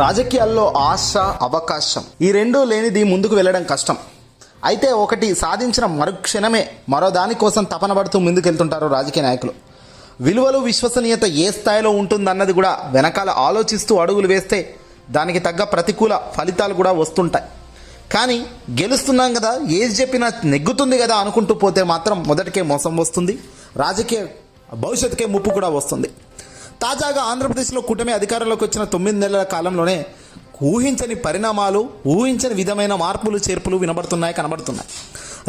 రాజకీయాల్లో ఆశ అవకాశం. ఈ రెండూ లేనిది ముందుకు వెళ్ళడం కష్టం. అయితే ఒకటి సాధించిన మరుక్షణమే మరో దానికోసం తపన పడుతూ ముందుకెళ్తుంటారు రాజకీయ నాయకులు. విలువలు విశ్వసనీయత ఏ స్థాయిలో ఉంటుందన్నది కూడా వెనకాల ఆలోచిస్తూ అడుగులు వేస్తే దానికి తగ్గ ప్రతికూల ఫలితాలు కూడా వస్తుంటాయి. కానీ గెలుస్తున్నాం కదా ఏది చెప్పినా నెగ్గుతుంది కదా అనుకుంటూ పోతే మాత్రం మొదటికే మోసం వస్తుంది. రాజకీయ భవిష్యత్తుకే ముప్పు కూడా వస్తుంది. తాజాగా ఆంధ్రప్రదేశ్లో కూటమి అధికారంలోకి వచ్చిన తొమ్మిది నెలల కాలంలోనే ఊహించని పరిణామాలు ఊహించని విధమైన మార్పులు చేర్పులు వినబడుతున్నాయి కనబడుతున్నాయి.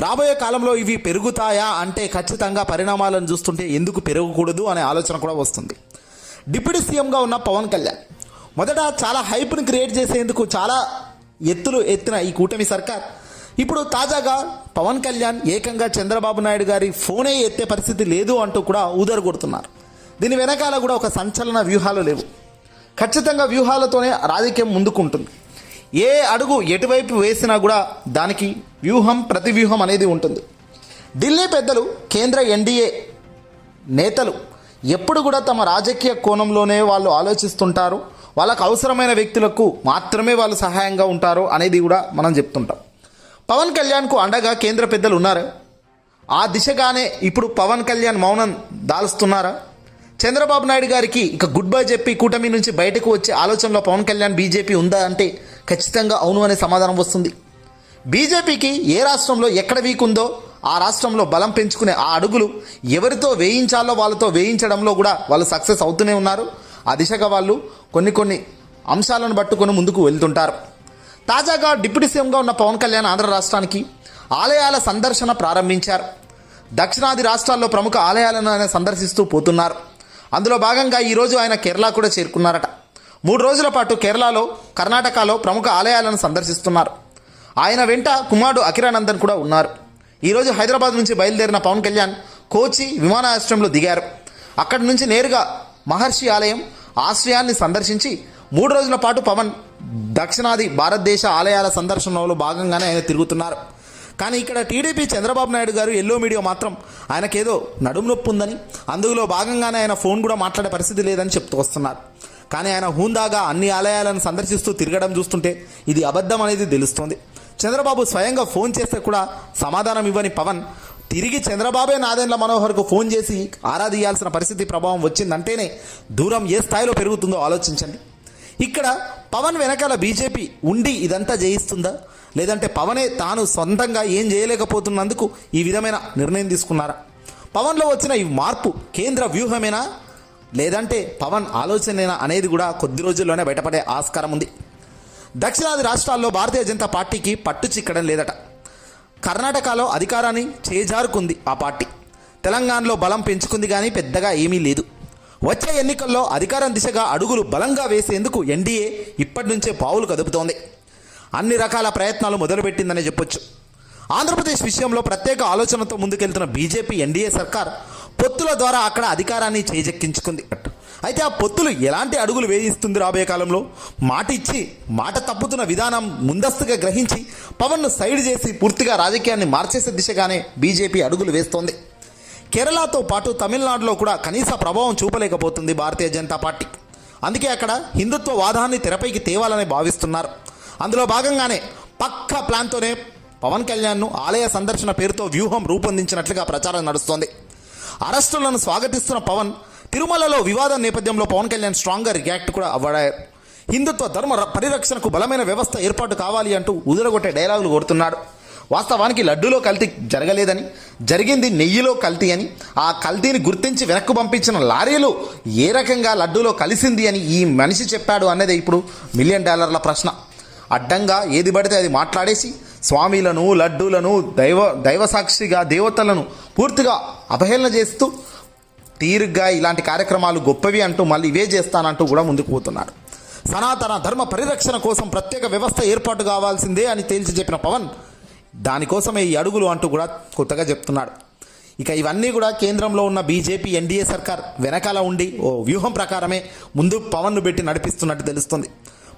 రాబోయే కాలంలో ఇవి పెరుగుతాయా అంటే ఖచ్చితంగా పరిణామాలను చూస్తుంటే ఎందుకు పెరగకూడదు అనే ఆలోచన కూడా వస్తుంది. డిప్యూటీ సీఎంగా ఉన్న పవన్ కళ్యాణ్ మొదట చాలా హైప్ని క్రియేట్ చేసేందుకు చాలా ఎత్తులు ఎత్తిన ఈ కూటమి సర్కార్ ఇప్పుడు తాజాగా పవన్ కళ్యాణ్ ఏకంగా చంద్రబాబు నాయుడు గారి ఫోనే ఎత్తే పరిస్థితి లేదు అంటూ కూడా ఊదరు కొడుతున్నారు దీని వెనకాల కూడా ఒక సంచలన వ్యూహాలు లేవు. ఖచ్చితంగా వ్యూహాలతోనే రాజకీయం ముందుకుంటుంది. ఏ అడుగు ఎటువైపు వేసినా కూడా దానికి వ్యూహం ప్రతి వ్యూహం అనేది ఉంటుంది. ఢిల్లీ పెద్దలు కేంద్ర ఎన్డీఏ నేతలు ఎప్పుడు కూడా తమ రాజకీయ కోణంలోనే వాళ్ళు ఆలోచిస్తుంటారు. వాళ్ళకు అవసరమైన వ్యక్తులకు మాత్రమే వాళ్ళు సహాయంగా ఉంటారు అనేది కూడా మనం చెప్తుంటాం. పవన్ కళ్యాణ్కు అండగా కేంద్ర పెద్దలు ఉన్నారు? ఆ దిశగానే ఇప్పుడు పవన్ కళ్యాణ్ మౌనం దాలుస్తున్నారా? చంద్రబాబు నాయుడు గారికి ఇక గుడ్ బై చెప్పి కూటమి నుంచి బయటకు వచ్చే ఆలోచనలో పవన్ కళ్యాణ్ బీజేపీ ఉందా అంటే ఖచ్చితంగా అవును అనే సమాధానం వస్తుంది. బీజేపీకి ఏ రాష్ట్రంలో ఎక్కడ వీక్ ఉందో ఆ రాష్ట్రంలో బలం పెంచుకునే ఆ అడుగులు ఎవరితో వేయించాలో వాళ్ళతో వేయించడంలో కూడా వాళ్ళు సక్సెస్ అవుతూనే ఉన్నారు. ఆ దిశగా వాళ్ళు కొన్ని కొన్ని అంశాలను పట్టుకొని ముందుకు వెళ్తుంటారు. తాజాగా డిప్యూటీ సీఎంగా ఉన్న పవన్ కళ్యాణ్ ఆంధ్ర రాష్ట్రానికి ఆలయాల సందర్శన ప్రారంభించారు. దక్షిణాది రాష్ట్రాల్లో ప్రముఖ ఆలయాలను ఆయన సందర్శిస్తూ పోతున్నారు. అందులో భాగంగా ఈరోజు ఆయన కేరళ కూడా చేరుకున్నారట. మూడు రోజుల పాటు కేరళలో కర్ణాటకలో ప్రముఖ ఆలయాలను సందర్శిస్తున్నారు. ఆయన వెంట కుమారుడు అఖిరానందన్ కూడా ఉన్నారు. ఈరోజు హైదరాబాద్ నుంచి బయలుదేరిన పవన్ కళ్యాణ్ కోచి విమానాశ్రయంలో దిగారు. అక్కడి నుంచి నేరుగా మహర్షి ఆలయం ఆశ్రయాన్ని సందర్శించి మూడు రోజుల పాటు పవన్ దక్షిణాది భారతదేశ ఆలయాల సందర్శనలో భాగంగానే ఆయన తిరుగుతున్నారు. కానీ ఇక్కడ టీడీపీ చంద్రబాబు నాయుడు గారు ఎల్లో మీడియా మాత్రం ఆయనకేదో నడుము నొప్పి ఉందని అందులో భాగంగానే ఆయన ఫోన్ కూడా మాట్లాడే పరిస్థితి లేదని చెప్తూ వస్తున్నారు. కానీ ఆయన హూందాగా అన్ని ఆలయాలను సందర్శిస్తూ తిరగడం చూస్తుంటే ఇది అబద్ధం అనేది తెలుస్తోంది. చంద్రబాబు స్వయంగా ఫోన్ చేస్తే కూడా సమాధానం ఇవ్వని పవన్ తిరిగి చంద్రబాబే నాదెండ్ల మనోహర్కు ఫోన్ చేసి ఆరాధియాల్సిన పరిస్థితి ప్రభావం వచ్చిందంటేనే దూరం ఏ స్థాయిలో పెరుగుతుందో ఆలోచించండి. ఇక్కడ పవన్ వెనకాల బీజేపీ ఉండి ఇదంతా జయిస్తుందా? లేదంటే పవనే తాను సొంతంగా ఏం చేయలేకపోతున్నందుకు ఈ విధమైన నిర్ణయం తీసుకున్నారా? పవన్లో వచ్చిన ఈ మార్పు కేంద్ర వ్యూహమేనా? లేదంటే పవన్ ఆలోచనేనా అనేది కూడా కొద్ది రోజుల్లోనే బయటపడే ఆస్కారం ఉంది. దక్షిణాది రాష్ట్రాల్లో భారతీయ జనతా పార్టీకి పట్టు చిక్కడం లేదట. కర్ణాటకలో అధికారాన్ని చేజారుకుంది ఆ పార్టీ. తెలంగాణలో బలం పెంచుకుంది కానీ పెద్దగా ఏమీ లేదు. వచ్చే ఎన్నికల్లో అధికారం దిశగా అడుగులు బలంగా వేసేందుకు ఎన్డీఏ ఇప్పటి నుంచే పావులు కదుపుతోంది. అన్ని రకాల ప్రయత్నాలు మొదలుపెట్టిందనే చెప్పొచ్చు. ఆంధ్రప్రదేశ్ విషయంలో ప్రత్యేక ఆలోచనతో ముందుకెళ్తున్న బీజేపీ ఎన్డీఏ సర్కార్ పొత్తుల ద్వారా అక్కడ అధికారాన్ని చేజెక్కించుకుంది. అయితే ఆ పొత్తులు ఎలాంటి అడుగులు వేయిస్తుంది రాబోయే కాలంలో? మాట ఇచ్చి మాట తప్పుతున్న విధానం ముందస్తుగా గ్రహించి పవన్ను సైడ్ చేసి పూర్తిగా రాజకీయాన్ని మార్చేసే దిశగానే బీజేపీ అడుగులు వేస్తోంది. కేరళతో పాటు తమిళనాడులో కూడా కనీస ప్రభావం చూపలేకపోతుంది భారతీయ జనతా పార్టీ. అందుకే అక్కడ హిందుత్వ వాదాన్ని తెరపైకి తేవాలని భావిస్తున్నారు. అందులో భాగంగానే పక్క ప్లాన్తోనే పవన్ కళ్యాణ్ను ఆలయ సందర్శన పేరుతో వ్యూహం రూపొందించినట్లుగా ప్రచారం నడుస్తోంది. అరెస్టులను స్వాగతిస్తున్న పవన్ తిరుమలలో వివాదం నేపథ్యంలో పవన్ కళ్యాణ్ స్ట్రాంగ్గా రియాక్ట్ కూడా అవ్వడారు హిందుత్వ ధర్మ పరిరక్షణకు బలమైన వ్యవస్థ ఏర్పాటు కావాలి అంటూ ఉదరగొట్టే డైలాగులు కోరుతున్నాడు వాస్తవానికి లడ్డూలో కల్తీ జరగలేదని జరిగింది నెయ్యిలో కల్తీ అని ఆ కల్తీని గుర్తించి వెనక్కు పంపించిన లారీలు ఏ రకంగా లడ్డూలో కలిసింది అని ఈ మనిషి చెప్పాడు అన్నదే ఇప్పుడు మిలియన్ డాలర్ల ప్రశ్న. అడ్డంగా ఏది పడితే అది మాట్లాడేసి స్వామిలను లడ్డూలను దైవ దైవసాక్షిగా దేవతలను పూర్తిగా అపహేళన చేస్తూ తీరుగ్గా ఇలాంటి కార్యక్రమాలు గొప్పవి అంటూ మళ్ళీ ఇవే చేస్తానంటూ కూడా ముందుకు పోతున్నాడు సనాతన ధర్మ పరిరక్షణ కోసం ప్రత్యేక వ్యవస్థ ఏర్పాటు కావాల్సిందే అని తేల్చి చెప్పిన పవన్ దానికోసమే ఈ అడుగులు అంటూ కూడా కొత్తగా చెప్తున్నాడు. ఇక ఇవన్నీ కూడా కేంద్రంలో ఉన్న బీజేపీ ఎన్డీఏ సర్కార్ వెనకాల ఉండి ఓ వ్యూహం ప్రకారమే ముందు పవన్ను పెట్టి నడిపిస్తున్నట్టు తెలుస్తుంది.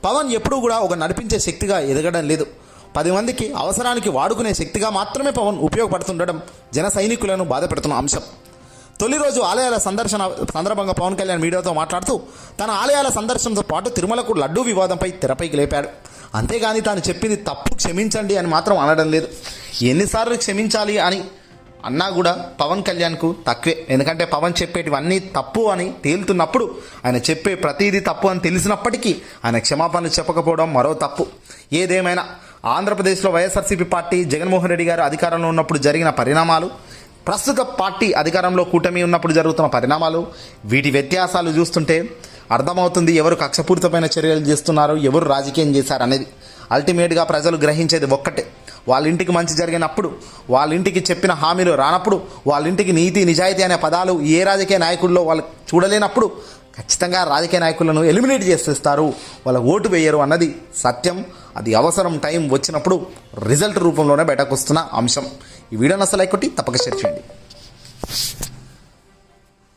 పవన్ ఎప్పుడూ కూడా ఒక నడిపించే శక్తిగా ఎదగడం లేదు. పది మందికి అవసరానికి వాడుకునే శక్తిగా మాత్రమే పవన్ ఉపయోగపడుతుండడం జన సైనికులను బాధపెడుతున్న అంశం. తొలి రోజు ఆలయాల సందర్శన సందర్భంగా పవన్ కళ్యాణ్ మీడియాతో మాట్లాడుతూ తన ఆలయాల సందర్శనతో పాటు తిరుమలకు లడ్డూ వివాదంపై తెరపైకి లేపాడు. అంతేగాని తాను చెప్పింది తప్పు క్షమించండి అని మాత్రం అనడం లేదు. ఎన్నిసార్లు క్షమించాలి అని అన్నా కూడా పవన్ కళ్యాణ్కు తక్కువే. ఎందుకంటే పవన్ చెప్పేటివన్నీ తప్పు అని తేలుతున్నప్పుడు ఆయన చెప్పే ప్రతిదీ తప్పు అని తెలిసినప్పటికీ ఆయన క్షమాపణలు చెప్పకపోవడం మరో తప్పు. ఏదేమైనా ఆంధ్రప్రదేశ్లో వైఎస్ఆర్సీపీ పార్టీ జగన్మోహన్ రెడ్డి గారు అధికారంలో ఉన్నప్పుడు జరిగిన పరిణామాలు ప్రస్తుత పార్టీ అధికారంలో కూటమి ఉన్నప్పుడు జరుగుతున్న పరిణామాలు వీటి వ్యత్యాసాలు చూస్తుంటే అర్థమవుతుంది ఎవరు కక్షపూరితమైన చర్యలు చేస్తున్నారు ఎవరు రాజకీయం చేశారు అనేది. అల్టిమేట్గా ప్రజలు గ్రహించేది ఒక్కటే. వాళ్ళ ఇంటికి మంచి జరిగినప్పుడు వాళ్ళ ఇంటికి చెప్పిన హామీలు రానప్పుడు వాళ్ళ ఇంటికి నీతి నిజాయితీ అనే పదాలు ఏ రాజకీయ నాయకుల్లో వాళ్ళు చూడలేనప్పుడు ఖచ్చితంగా రాజకీయ నాయకులను ఎలిమినేట్ చేసేస్తారు. వాళ్ళ ఓటు వేయరు అన్నది సత్యం. అది అవసరం టైం వచ్చినప్పుడు రిజల్ట్ రూపంలోనే బయటకు వస్తున్న అంశం. ఈ వీడియోని అసలు కొట్టి తప్పక షేర్ చేయండి.